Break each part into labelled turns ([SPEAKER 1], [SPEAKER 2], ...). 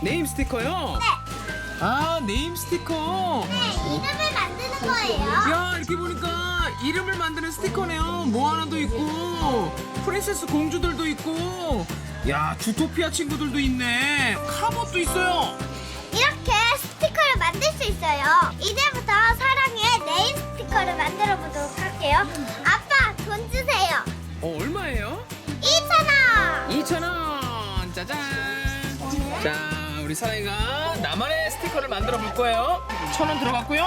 [SPEAKER 1] 네임 스티커요?
[SPEAKER 2] 네.
[SPEAKER 1] 아 네임 스티커.
[SPEAKER 2] 네, 이름을 만드는 거예요.
[SPEAKER 1] 야 이렇게 보니까 이름을 만드는 스티커네요. 모아나도 있고 프린세스 공주들도 있고. 야 주토피아 친구들도 있네. 카봇도 있어요.
[SPEAKER 2] 이렇게 스티커를 만들 수 있어요. 이제부터 사랑의 네임 스티커를 만들어 보도록 할게요. 아빠, 돈 주세요.
[SPEAKER 1] 어 얼마예요?
[SPEAKER 2] 2,000원!
[SPEAKER 1] 2,000원 짜잔 자 우리 사랑이가 나만의 스티커를 만들어 볼 거예요 1,000원 들어갔고요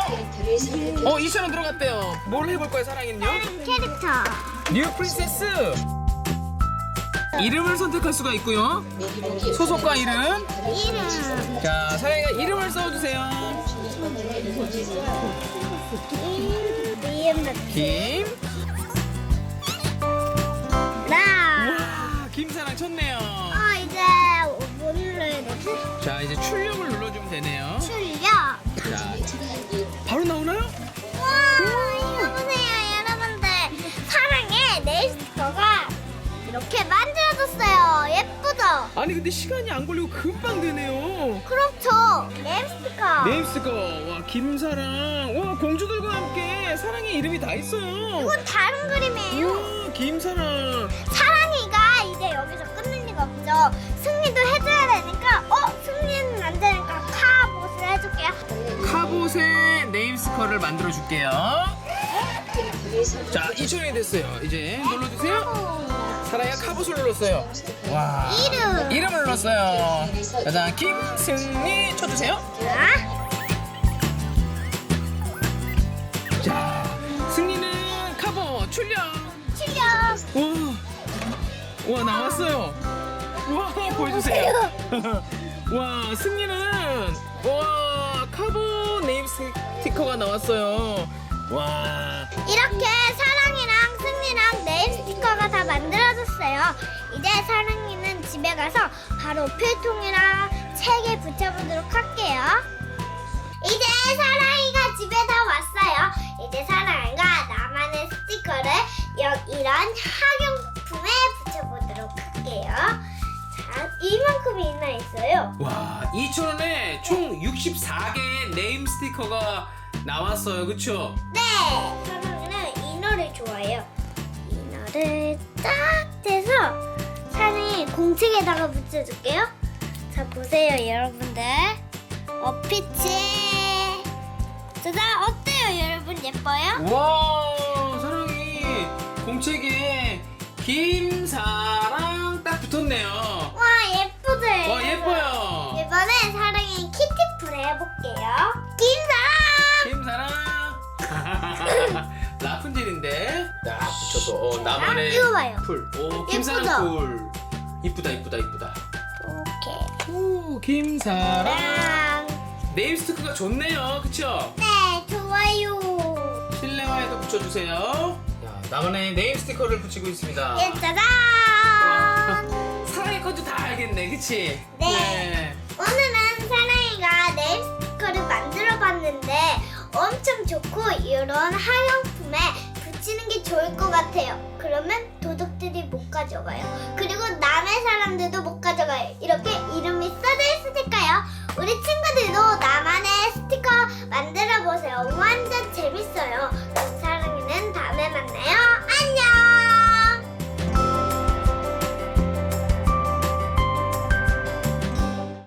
[SPEAKER 1] 어 2,000원 들어갔대요 뭘 해볼 거예요 사랑이는요?
[SPEAKER 2] 캐릭터.
[SPEAKER 1] 뉴 프린세스 이름을 선택할 수가 있고요 소속과 이름
[SPEAKER 2] 이름.
[SPEAKER 1] 자 사랑이가 이름을 써주세요. 김 출력을 눌러주면 되네요
[SPEAKER 2] 출력.
[SPEAKER 1] 자 바로 나오나요?
[SPEAKER 2] 와, 이거 보세요, 여러분들. 사랑의 네임 스티커가 이렇게 만들어졌어요. 예쁘죠?
[SPEAKER 1] 아니 근데 시간이 안 걸리고 금방 되네요
[SPEAKER 2] 그렇죠. 네임 스티커.
[SPEAKER 1] 네임 스티커 와 김사랑 와 공주들과 함께 사랑의 이름이 다 있어요
[SPEAKER 2] 이건 다른 그림이에요.
[SPEAKER 1] 와 김사랑
[SPEAKER 2] 사랑이가 이제 여기서 끝낼 리가 없죠. 승리도 해줘야 되니까, 해줄게요.
[SPEAKER 1] 카봇의 네임 스티커를 만들어 줄게요 자 2천원이 됐어요 이제 눌러주세요 사랑이가 카봇을 눌렀어요 와
[SPEAKER 2] 이름.
[SPEAKER 1] 이름을 눌렀어요 짜잔 김승리 쳐주세요
[SPEAKER 2] 자,
[SPEAKER 1] 자 승리는 카봇 출력
[SPEAKER 2] 출력.
[SPEAKER 1] 와, 와 나왔어요. 와 보여주세요. 와 승리는 와 카본 네임 스티커가 나왔어요. 와
[SPEAKER 2] 이렇게 사랑이랑 승리랑 네임 스티커가 다 만들어졌어요. 이제 사랑이는 집에 가서 바로 필통이랑 책에 붙여보도록 할게요. 이제 사랑이가 집에 다 왔어요. 이제 사랑이가 나만의 스티커를 여, 이런 학용품에 붙여보도록 할게요. 자, 이만큼이나 있어요.
[SPEAKER 1] 와, 2,000원에 총 64개의 네임 스티커가 나왔어요. 그쵸?
[SPEAKER 2] 네, 이 노래 좋아해요. 이 노래 딱 대서 사랑이 공책에다가 붙여줄게요. 자 보세요, 여러분들. 어피치. 짜잔, 어때요, 여러분 예뻐요?
[SPEAKER 1] 와, 사랑이 공책에 김사랑 딱 붙었네요.
[SPEAKER 2] 와 예쁘죠?
[SPEAKER 1] 와, 예뻐요.
[SPEAKER 2] 이번엔 사랑이 키티풀 해볼게요. 김사랑.
[SPEAKER 1] 김사랑. 라푼젤인데 딱 붙여서 어, 나만의
[SPEAKER 2] 아, 이거 봐요.
[SPEAKER 1] 풀. 오, 김사랑
[SPEAKER 2] 예쁘죠?
[SPEAKER 1] 풀. 이쁘다, 이쁘다, 이쁘다.
[SPEAKER 2] 오케이.
[SPEAKER 1] 오, 김사랑.
[SPEAKER 2] 랑.
[SPEAKER 1] 네임 스티커가 좋네요. 그쵸?
[SPEAKER 2] 네, 좋아요.
[SPEAKER 1] 실내화에도 붙여주세요. 야, 나만의 네임 스티커를 붙이고 있습니다.
[SPEAKER 2] 예, 짜잔.
[SPEAKER 1] 그치?
[SPEAKER 2] 네. 오늘은 사랑이가 네임 스티커를 만들어 봤는데 엄청 좋고 이런 학용품에 붙이는 게 좋을 것 같아요. 그러면 도둑들이 못 가져가요. 그리고 남의 사람들도 못 가져가요.